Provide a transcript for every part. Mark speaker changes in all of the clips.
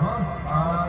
Speaker 1: Hare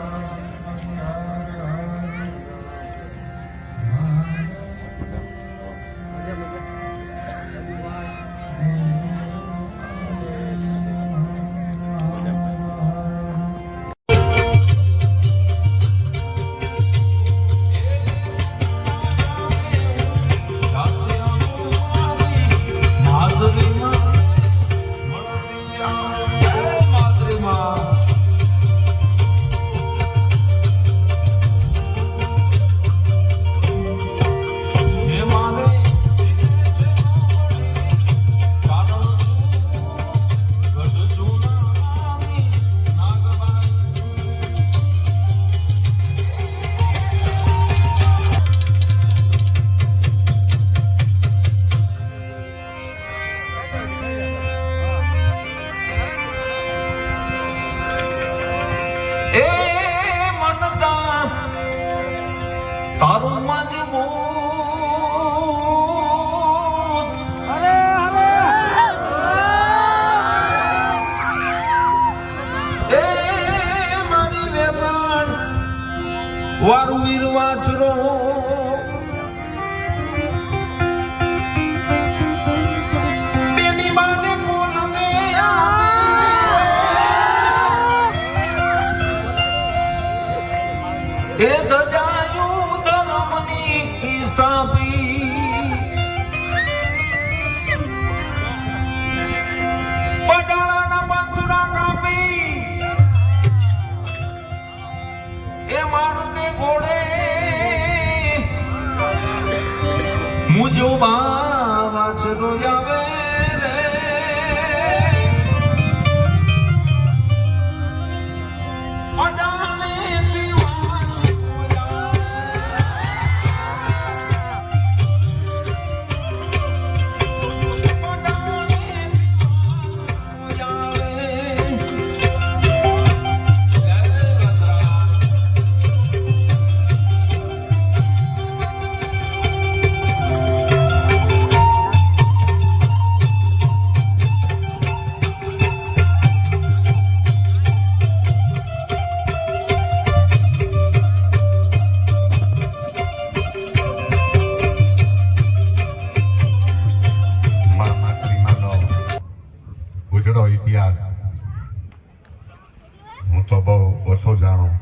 Speaker 1: હું તો બહુ ઓછો જાણું.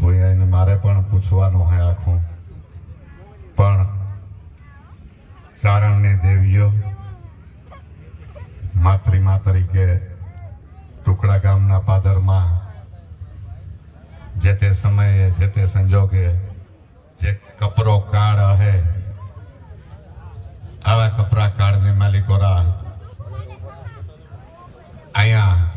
Speaker 1: ભૂયાઈને મારે પણ પૂછવાનું હોય આખું. પણ ચારણની દેવીઓ માતૃમા તરીકે ટુકડા ગામના પાદરમાં જે તે સમયે, જે તે સંજોગે, જે કપરો કાળ હે, આવા કપરા કાળની માલિકોરા અહીંયા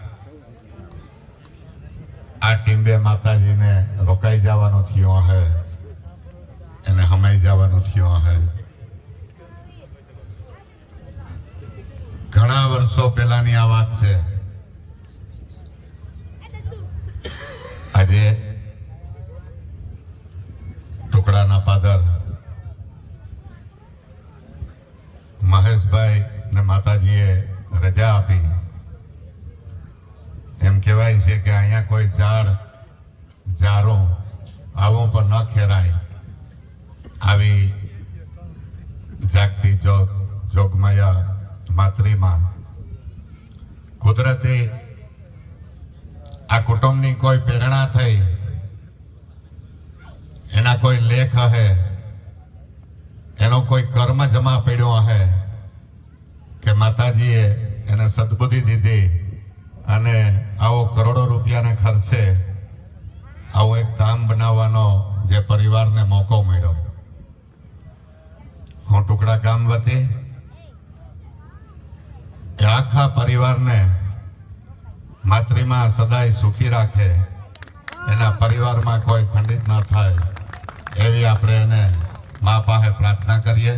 Speaker 1: આ ટીમ્બે માતાજીને રોકાઈ જવાનો થયો હે. એને હમાઈ જવાનો થયો હે. ઘણા વર્ષો પહેલાની આ વાત છે. આજે ટુકડાના પાદર મહેશભાઈ ને માતાજીએ રજા આપી એમ કહેવાય છે કે અહીંયા કોઈ ઝાડ જારો આવું પણ ન ખેરાય આવી જાગતી જોગ જોગમાયા માતૃમાં કુદરતી આ કુટુંબની કોઈ પ્રેરણા થઈ, એના કોઈ લેખ હે, એનો કોઈ કર્મ જમા પડ્યો હે કે માતાજીએ એને સદબુદ્ધિ દીધી અને આવો કરોડો રૂપિયાને ખર્ચે આવું એક ધામ બનાવવાનો જે પરિવારને મોકો મળ્યો. હું ટુકડા ગામ વતી આખા પરિવારને માતૃમાં સદાય સુખી રાખે. એના પરિવારમાં કોઈ ખંડિત ના થાય. એવી આપણે એને મા પાસે પ્રાર્થના કરીએ.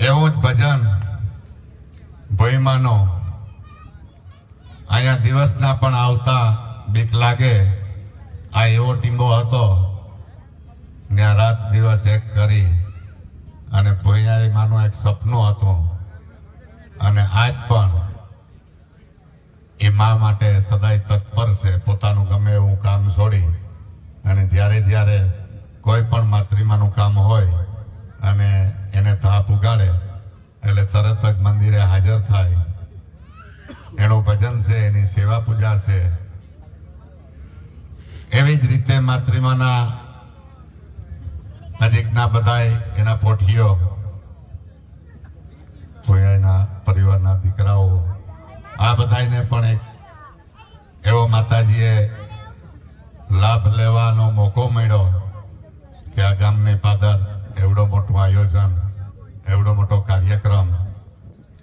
Speaker 1: એવું જ ભજન ભોઈમાનો અહીંયા દિવસના પણ આવતા બીક લાગે. આ એવો ટીંબો હતો. ને રાત દિવસ એક કરી અને ભોઈયાઈમાનું એક સપનું હતું. અને આજ મા માટે સદાય તત્પર છે. પોતાનું ગમે એવું કામ છોડી અને જ્યારે જ્યારે કોઈ પણ માતૃમાનું કામ હોય અને એને તાપ ઉગાડે, એટલે તરત જ મંદિરે હાજર થાય. એનું ભજન છે, એની સેવા પૂજા છે. એવી જ રીતે માતૃમાના નજીકના બધાય એના પોઠીઓ, કોઈ એના પરિવારના દીકરાઓ આ બધાને પણ એક એવો માતાજીએ લાભ લેવાનો મોકો મળ્યો કે આ ગામની પાદર એવડો મોટું આયોજન, એવડો મોટો કાર્યક્રમ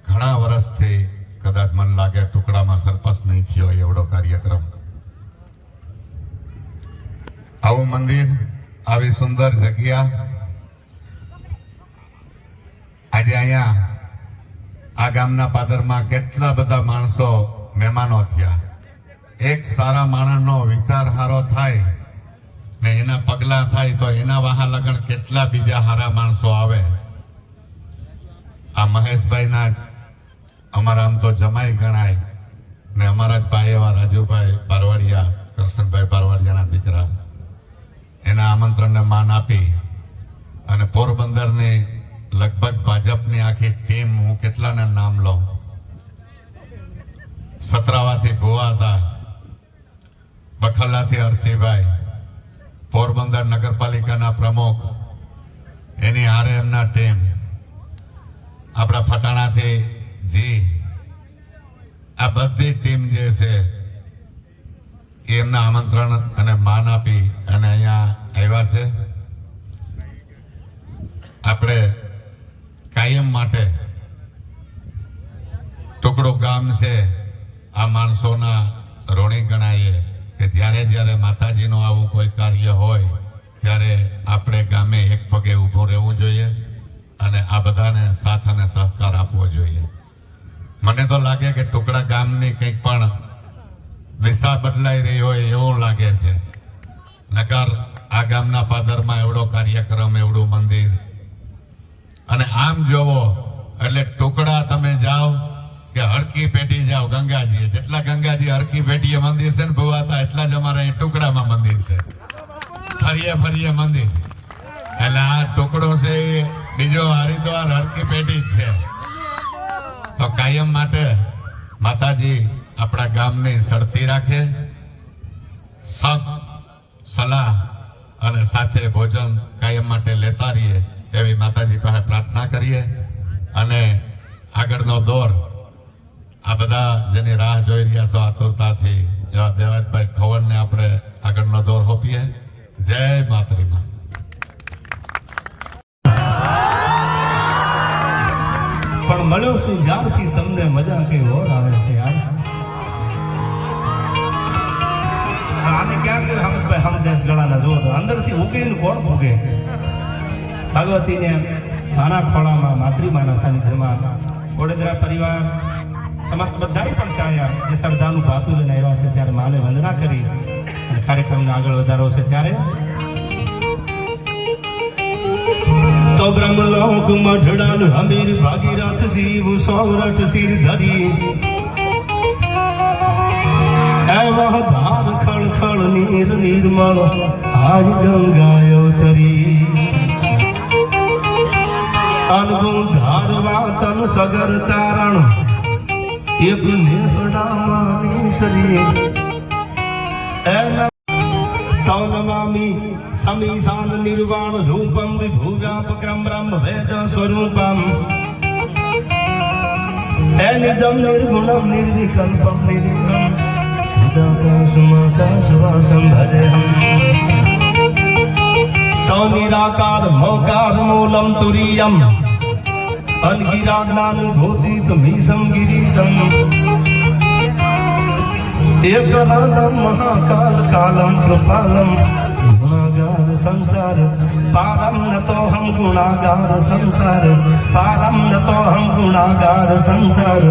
Speaker 1: ઘણા વર્ષથી કદાચ મન લાગે ટુકડામાં સરપસ નહીં થયો એવડો કાર્યક્રમ. આવું મંદિર, આવી સુંદર જગ્યા આજે અહીંયા આ ગામના પાદરમાં કેટલા બધા માણસો મહેમાનો થયા. એક સારા માણસનો વિચાર હારો થાય ને એના પગલા થાય તો એના વાહા લગણ કેટલા બીજા હારા માણસો આવે. આ મહેશભાઈના અમારા આમ તો જમાઈ ગણાય ને અમારા જ ભાઈ એવા રાજુભાઈ પારવાડિયા, કરશનભાઈ પારવાડિયાના દીકરા. એના આમંત્રણને માન આપી અને પોરબંદરની લગભગ ભાજપની આખી ટીમ હું કેટલાને નામ લઉં? સતરાવાથી ભુવા હતા બખલાથી હરસિંહભાઈ પોરબંદર નગરપાલિકાના પ્રમુખ, એની હારે એમના ટીમ. આપણા ફટાણાથી જી, આ બધી ટીમ જે છે એમના આમંત્રણ અને માન આપી અને અહીંયા આવ્યા છે. આપણે કાયમ માટે ટુકડો ગામ છે. આ માણસોના ઋણી ગણાય કે જ્યારે જ્યારે માતાજીનું આવું કોઈ કાર્ય હોય, ત્યારે આપણે ગામે એક પગે ઊભું રહેવું જોઈએ અને આ બધાને સાથ અને સહકાર આપવો જોઈએ. મને તો લાગે કે ટુકડા ગામની કંઈક પણ દિશા બદલાઈ રહી હોય એવું લાગે છે. નકર આ ગામના પાદરમાં એવડો કાર્યક્રમ, એવડું મંદિર. અને આમ જોવો, એટલે ટુકડા તમે જાઓ કે હરકી પેટી જાઓ, ગંગાજી. જેટલા ગંગાજી હરકી પેટીએ મંદિર છે ને ભુવાતા એટલા જ અમારા અહીં ટુકડામાં મંદિર છે. ફરીએ ફરીએ મંદિર. એટલે આ ટુકડો છે બીજો હરિદ્વાર હરકી પેટી જ છે. તો કાયમ માટે માતાજી આપણા ગામની સડતી રાખે. સત, સલાહ અને સાથે ભોજન કાયમ માટે લેતા રહીએ એવી માતાજી પાસે પ્રાર્થના કરીએ. અને આગળનો દોર આ બધા જેની રાહ જોઈ રહ્યા છો આતુરતાથી એવા દેવાજભાઈ ખવડને આપણે આગળનો દોર હોપીએ. જય માતરીમાં.
Speaker 2: પણ મળ્યો છું જ્યારથી તમને મજા કઈ ઓર આવે છે યાર? આને ક્યાં કે હમ પે હમ દેશ ગળાના જુઓ તો અંદરથી ઉગે ને કોણ ઉગે ભગવતીને નાના ખોળામાં, માતૃમાના સાનિધ્યમાં વડોદરા પરિવાર સમસ્ત બધાય પણ છે જે શ્રદ્ધાનું ભાતું લઈને આવ્યા છે ત્યારે માને વંદના કરી અને કાર્યક્રમને આગળ વધારો છે ત્યારે તો બ્રહ્મલોક મઢડાન હમીર ભાગીરથ શિવ સૌરઠ શિર ધરી. એવા ધાર ખળ ખળ નીર નિર્મળ, આજ ગંગાયો તરી અનગુણ ધારવા તન સગર ચારણ એક નેહડામાં નિસરી એના તૌ નમામિ સમીશાન નિર્વાણ રૂપમ વિભુવ્યાપક્રમ બ્રહ્મ વેદ સ્વરૂપમ. એનિજમ નિર્ગુણમ નિર્વિકલ્પમ ભજેહમ. તૌ નિરાકાર મોકાર મૂલમ તુરીયમ. અનગિરા જ્ઞાન ભૂતિત મીસમ ગિરીશમ. એકલાલમ મહાકાલ કાલમ કૃપાલમ. ગુણાગાર સંસાર પારમ નતોહમ ગુણાગાર સંસાર પારમ નતોહમ ગુણાગાર સંસાર.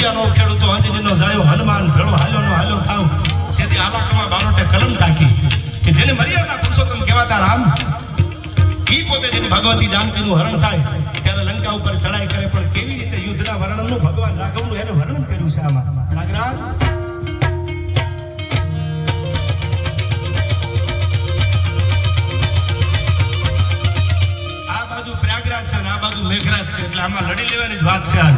Speaker 2: અને મૂળિયાનો ખેડૂતો અંજનીનો જાયો, હનુમાન, ભેળો હાલ્યો નો હાલ્યો થાવ. તેથી આલાકમાં બારોટે કલમ ટાંકી કે જેને મર્યાદા પુરુષોત્તમ કહેવાતા રામ, ઈ પોતે જેની ભગવતી જાનકીનું હરણ થાય, ત્યારે લંકા ઉપર ચડાઈ કરે, પણ કેવી રીતે યુદ્ધના વર્ણનનું ભગવાન રાઘવનું એને વર્ણન કર્યું છે આમાં? નાગરાજ? આ બાજુ પ્રયાગરાજ છે અને આ બાજુ મેઘરાજ છે, એટલે આમાં લડી લેવાની જ વાત છે હાલ